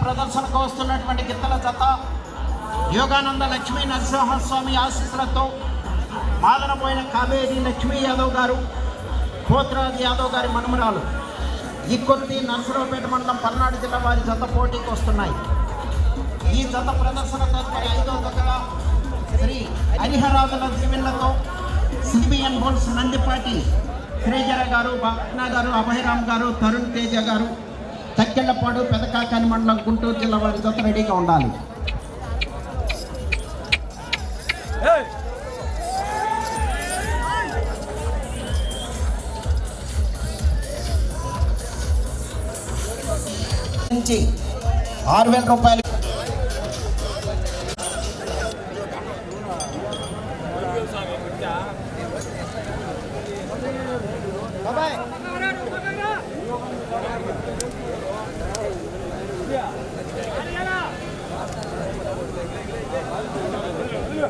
ప్రదర్శనకు వస్తున్నటువంటి గిత్తల జత యోగానంద లక్ష్మీ నరసింహస్వామి ఆశీస్సులతో మాదనపోయిన కావేరి లక్ష్మీ యాదవ్ గారు పోత్రాజ్ యాదవ్ గారి మనుమరాలు ఈ కొద్ది నరసరావుపేట మండలం పల్నాడు జిల్లా వారి జత పోటీకి వస్తున్నాయి. ఈ జత ప్రదర్శన తదుపరి ఐదో దగ్గర శ్రీ హరిహరాజుల దీవెనలతో సిబిఎన్ బోల్స్ నందిపాటి శ్రీజర గారు భక్నా గారు అభయరామ్ గారు తరుణ్ తేజ గారు తక్కెళ్ళపాడు పెదకాకాని మండలం గుంటూరు జిల్లా వారి జత రెడీగా ఉండాలి. ఆరు వేల రూపాయలు